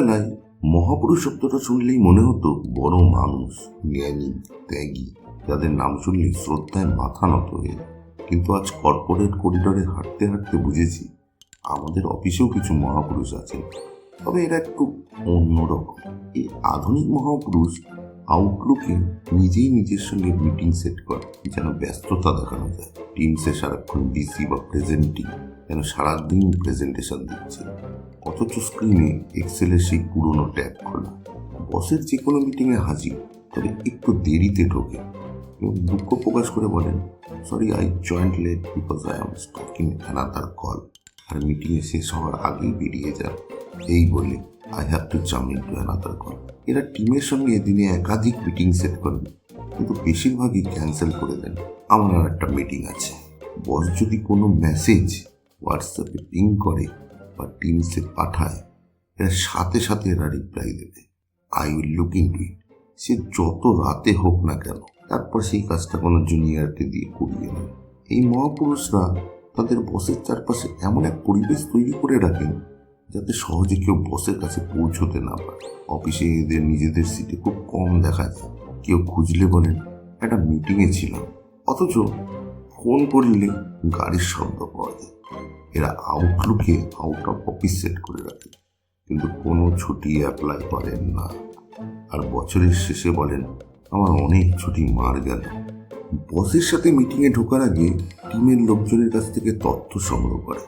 ছোটবেলায় মহাপুরুষ শব্দটা শুনলেই মনে হতো বড় মানুষ, জ্ঞানী, ত্যাগী, যাদের নাম শুনলে শ্রদ্ধায় মাথা নত হয়ে। কিন্তু আজ কর্পোরেট করিডোরে হাঁটতে হাঁটতে বুঝেছি আমাদের অফিসেও কিছু মহাপুরুষ আছেন। তবে এরা একটু অন্যরকম এই আধুনিক মহাপুরুষ আউটলুকে নিজেই নিজের সঙ্গে মিটিং সেট করে, যেন ব্যস্ততা দেখানো যায়। টিমসে সারাক্ষণ বিসি বা প্রেজেন্টিং যেন সারাদিন প্রেজেন্টেশন দিচ্ছে। অথচ স্ক্রিনে এক্সেলের সেই পুরনো ট্যাগ খোলা। বসের যে কোনো মিটিংয়ে হাজির, তবে একটু দেরিতে ঢোকে এবং দুঃখ প্রকাশ করে বলেন sorry I joined late because I am stuck another call আর মিটিংয়ে শেষ হওয়ার আগেই বেরিয়ে যান। এই, বলে I have to jump into another call এরা টিমের সঙ্গে দিনে একাধিক মিটিং সেট করেন, কিন্তু বেশিরভাগই ক্যান্সেল করে দেন। আমার একটা মিটিং আছে। বস যদি কোনো মেসেজ হোয়াটসঅ্যাপে পিং করে বা টিমসে পাঠায়, এরা সাথে সাথে এরা রিপ্লাই দেবে। I will look into it সে যত রাতে হোক না কেন, তারপর সেই কাজটা কোনো জুনিয়রকে দিয়ে করিয়ে নেয় এই মহাপুরুষরা তাদের বসের চারপাশে এমন এক পরিবেশ তৈরি করে রাখেন, যাতে সহজে কেউ বসের কাছে পৌঁছতে না পারে। অফিসে এদের নিজেদের সিটে খুব কম দেখা যায় কেউ খুঁজলে বলেন, একটা মিটিংয়ে ছিলাম। অথচ ফোন করলে গাড়ির শব্দ পাওয়া যায়। এরা আউটলুকে আউট অফ অফিস সেট করে রাখে। কিন্তু কোনো ছুটি অ্যাপ্লাই করেন না। আর বছরের শেষে বলেন, আমার অনেক ছুটি মার গেল। বসের সাথে মিটিংয়ে ঢোকার আগে টিমের লোকজনের কাছ থেকে তথ্য সংগ্রহ করে।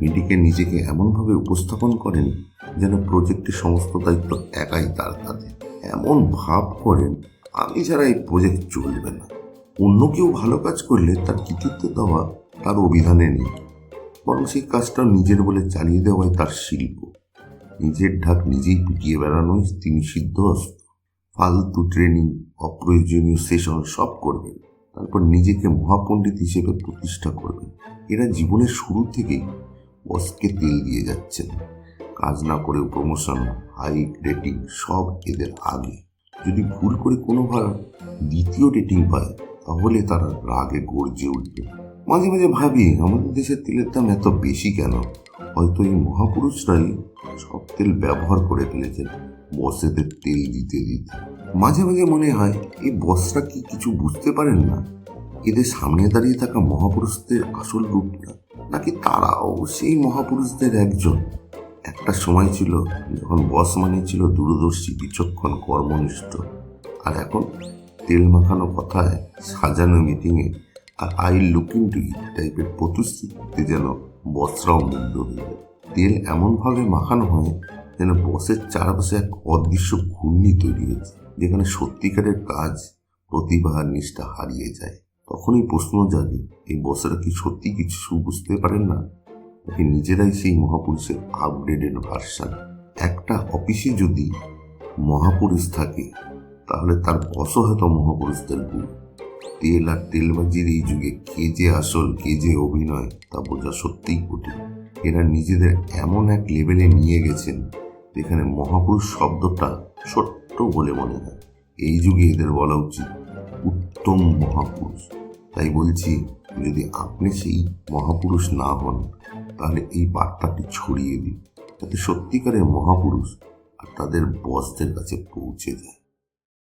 মিটিংয়ে নিজেকে এমনভাবে উপস্থাপন করেন যেন প্রজেক্টের সমস্ত দায়িত্ব একাই তার কাঁধে এমন ভাব করেন, আমি ছাড়া এই প্রজেক্ট চলবে না। অন্য কেউ ভালো কাজ করলে তার কৃতিত্ব দেওয়া তার অভিধানে নেই। বরং সেই কাজটা নিজের বলে চালিয়ে দেওয়াই তার শিল্প। নিজের ঢাক নিজেই পিটিয়ে বেড়ানোই তিনি সিদ্ধহস্ত ফালতু ট্রেনিং অপ্রয়োজনীয় সেশন সব করবেন। তারপর নিজেকে মহাপণ্ডিত হিসেবে প্রতিষ্ঠা করবেন। এরা জীবনের শুরু থেকেই বসকে তেল দিয়ে যাচ্ছেন। কাজ না করেও প্রমোশন হাইক রেটিং সব এদের আগে। যদি ভুল করে কোনোভাবে দ্বিতীয় রেটিং পায়, তাহলে তারা রাগে গর্জে উঠবে। মাঝে মাঝে ভাবি, আমাদের দেশের তেলের দাম এত বেশি কেন? হয়তো এই মহাপুরুষরাই সব তেল ব্যবহার করে ফেলেছেন বসেদের তেল দিতে দিতে। মাঝে মাঝে মনে হয়, এই বসরা কি কিছু বুঝতে পারেন না? এদের সামনে দাঁড়িয়ে থাকা মহাপুরুষদের আসল রূপটা, নাকি তারাও সেই মহাপুরুষদের একজন? একটা সময় ছিল যখন বস মানে ছিল দূরদর্শী, বিচক্ষণ, কর্মনিষ্ঠ। আর এখন তেল মাখানো কথায় সাজানো মিটিংয়ে আর আই লুকিং টু ইট টাইপের প্রতিশ্রুতিতে যেন বসরাও মুগ্ধ হয়ে যায়। তেল এমনভাবে মাখানো হয় যেন বসের চারপাশে এক অদৃশ্য ঘূর্ণি তৈরি হয়েছে, যেখানে সত্যিকারের কাজ, প্রতিভা নিষ্ঠা হারিয়ে যায়। তখনই প্রশ্ন জাগে, এই বসেরা কি সত্যি কিছু বুঝতে পারেন না? নাকি নিজেরাই সেই মহাপুরুষের আপগ্রেডেড ভার্সান একটা অফিসে যদি মহাপুরুষ থাকে, তাহলে তার বসও হয়তো মহাপুরুষদের গুণ তেল আর তেলবাজির এই যুগে কে যে আসল, কে যে অভিনয়, তা বোঝা সত্যিই কঠিন। এরা নিজেদের এমন এক লেভেলে নিয়ে গেছেন যেখানে মহাপুরুষ শব্দটা ছোট্ট বলে মনে হয়। এই যুগে এদের বলা উচিত, উত্তম মহাপুরুষ। তাই বলছি, যদি আপনি সেই মহাপুরুষ না হন, তাহলে এই বার্তাটি ছড়িয়ে দিন, যাতে সত্যিকারের মহাপুরুষ আর তাদের বসদের কাছে পৌঁছে যায়।